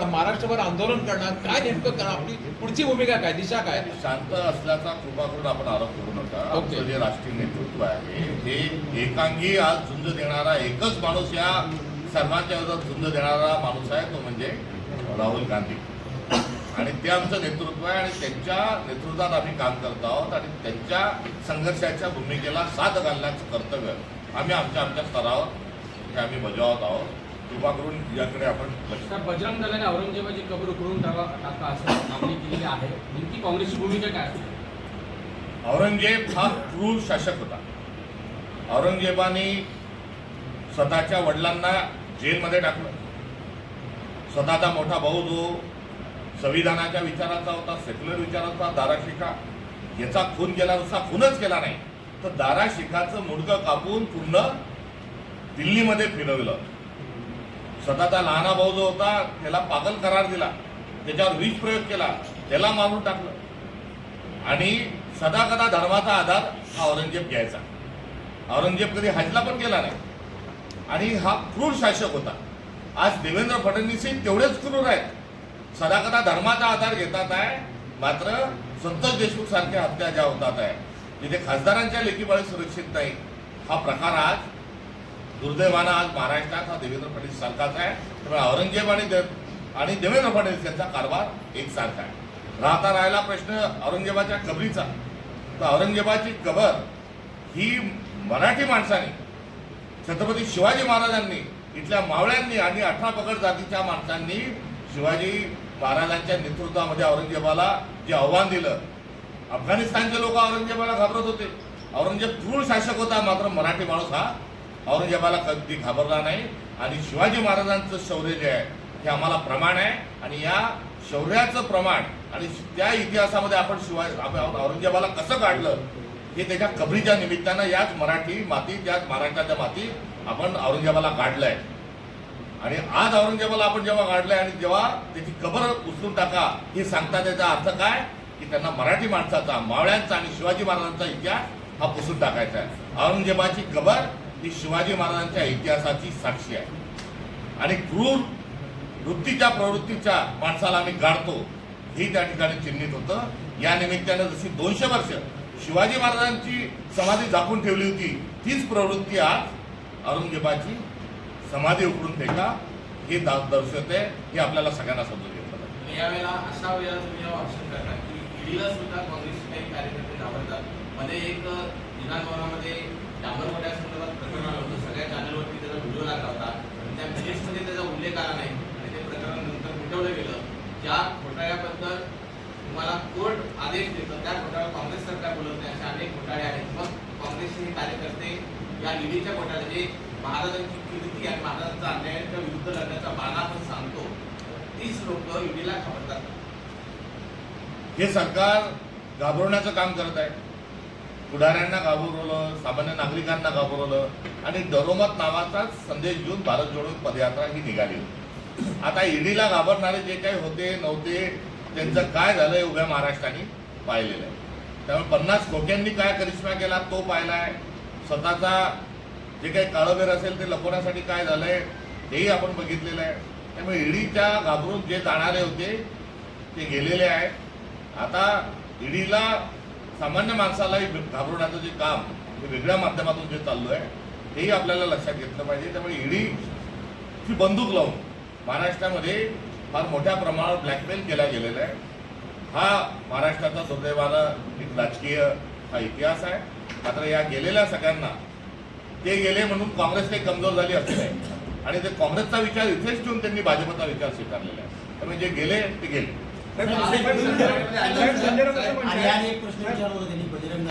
महाराष्ट्रभर आंदोलन करणार काय नेमकं करणार आपली पुढची भूमिका काय दिशा काय? शांत असल्याचा कृपा करून आपण आरोप करू नका. आमचं जे राष्ट्रीय नेतृत्व आहे हे एकांगी आज झुंज देणारा एकच माणूस या सर्वांच्या विरोधात झुंज देणारा माणूस आहे तो म्हणजे राहुल गांधी. आणि ते आमचं नेतृत्व आहे आणि त्यांच्या नेतृत्वात आम्ही काम करत आहोत आणि त्यांच्या संघर्षाच्या भूमिकेला साथ घालण्याचं कर्तव्य आम्ही आमच्या आमच्या स्तरावर हे आम्ही बजावत आहोत. कृपा करून याकडे आपण बजरंग दलाने औरंगजेबाची कबर उकळून टाका टाका असं मागणी केलेली आहे. नेमकी काँग्रेसची भूमिका काय असेल औरंगजेब हा क्रूर शासक होता. औरंगजेबाने स्वतःच्या वडिलांना जेलमध्ये टाकलं. स्वतःचा मोठा भाऊ जो संविधानाच्या विचाराचा होता सेक्युलर विचाराचा होता दारा शिखा याचा खून केला नुसता खूनच केला नाही. तर दारा शिखाचं मुंडकं कापून पूर्ण दिल्लीमध्ये फिरवलं. स्वतःचा लहाना भाऊ जो होता त्याला पागल करार दिला. त्याच्यावर विष प्रयोग केला. त्याला मारून टाकलं. आणि सदाकदा धर्माचा आधार हा औरंगजेब घ्यायचा. औरंगजेब कधी हजला पण गेला नाही. आणि हा क्रूर शासक होता. आज देवेंद्र फडणवीसही तेवढेच क्रूर आहेत. सदाकदा धर्माचा आधार घेतात आहे. मात्र संतोष देशमुख सारख्या हत्या ज्या होतात आहे तिथे खासदारांच्या लेखीबाळी सुरक्षित नाही. हा प्रकार आज दुर्दैवानं आज महाराष्ट्रात हा देवेंद्र फडणवीस सारखाच आहे. त्यामुळे औरंगजेब आणि दे आणि देवेंद्र फडणवीस यांचा कारभार एकसारखा आहे. राहता राहिला प्रश्न औरंगजेबाच्या कबरीचा. तर औरंगजेबाची कबर ही मराठी माणसाने छत्रपती शिवाजी महाराजांनी इथल्या मावळ्यांनी आणि अठरा पगड जातीच्या माणसांनी शिवाजी महाराजांच्या नेतृत्वामध्ये औरंगजेबाला जे आव्हान दिलं अफगाणिस्तानचे लोक औरंगजेबाला घाबरत होते. औरंगजेब क्रूर शासक होता मात्र मराठी माणूस हा औरंगजेबाला कधी घाबरला नाही. आणि शिवाजी महाराजांचं शौर्य जे आहे हे आम्हाला प्रमाण आहे. आणि या शौर्याचं प्रमाण आणि त्या इतिहासामध्ये आपण शिवाजी औरंगजेबाला कसं काढलं हे त्याच्या कबरीच्या निमित्तानं याच मराठी मातीत याच महाराष्ट्राच्या मातीत आपण औरंगजेबाला काढलंय आणि आज औरंगजेबाला आपण जेव्हा काढलंय आणि जेव्हा त्याची कबर उचलून टाका हे सांगता त्याचा अर्थ काय? की त्यांना मराठी माणसाचा मावळ्यांचा आणि शिवाजी महाराजांचा इतिहास हा पुसून टाकायचा आहे. औरंगजेबाची कबर ही शिवाजी महाराजांच्या इतिहासाची साक्षी आहे. आणि क्रूर वृत्तीच्या प्रवृत्तीच्या माणसाला आम्ही गाडतो ही त्या ठिकाणी चिन्हित होतं. या निमित्तानं जशी दोनशे वर्ष शिवाजी महाराजांची समाधी झाकून ठेवली होती तीच प्रवृत्ती आज औरंगजेबाची समाधी उकडून फेका हे दर्शवते हे आपल्याला सगळ्यांना समजून घेतलं यावेळेला अशा वेळेला तुम्ही ऑप्शन करता की ईडीला सुद्धा काँग्रेसचे काही कार्यकर्ते घाबरतात. मध्ये एक विधानभवनामध्ये डांबरपट्या संदर्भात प्रकरण आलं होतं. सगळ्या चॅनलवरती त्याचा व्हिडिओ लागला होता. आणि त्या मिनिट्समध्ये त्याचा उल्लेख आला नाही. आणि ते प्रकरण नंतर मिटवलं गेलं. ज्या घोटाळ्याबद्दल तुम्हाला कोर्ट आदेश देतं त्या घोटाळ्यावर काँग्रेस सरकार बोलत नाही. असे अनेक घोटाळे आहेत. मग काँग्रेसचे हे कार्यकर्ते या ईडीच्या घोटाळ्यात जे महाराजांची कीर्ती आणि महाराजांचा अन्यायाच्या विरुद्ध लढण्याचा बाणा आपण सांगतो तीच लोक ईडीला घाबरतात. हे सरकार घाबरवण्याचं काम करत आहे. पुढाऱ्यांना घाबरवलं सामान्य नागरिकांना घाबरवलं आणि डरोमत नावाचाच संदेश घेऊन भारत जोडो पदयात्रा ही निघाली होती. आता ईडीला घाबरणारे जे काही होते नव्हते त्यांचं काय झालंय उभ्या महाराष्ट्राने पाहिलेलं आहे. त्यामुळे पन्नास खोक्यांनी काय करिश्मा केला तो पाहिला आहे स्वतःचा जे काही काळोबेर असेल ते लपवण्यासाठी काय झालं आहे तेही आपण बघितलेलं आहे. त्यामुळे ईडीच्या घाबरून जे जाणारे होते ते गेलेले आहेत. आता ईडीला सामान्य माणसालाही घाबरवण्याचं जे काम हे वेगळ्या माध्यमातून जे चाललं आहे तेही आपल्याला लक्षात घेतलं पाहिजे. त्यामुळे ईडीची बंदूक लावून महाराष्ट्रामध्ये फार मोठ्या प्रमाणावर ब्लॅकमेल केला गेलेला आहे. हा महाराष्ट्राचा दुर्दैवानं एक राजकीय हा इतिहास आहे. मात्र या गेलेल्या सगळ्यांना ते गेले म्हणून काँग्रेस काही कमजोर झाली असं नाही आणि ते काँग्रेसचा विचार इथेच ठेवून त्यांनी भाजपचा विचार स्वीकारलेला आहे. त्यामुळे जे गेले ते गेले. आणि एक प्रश्न विचारला होता त्यांनी बजरंग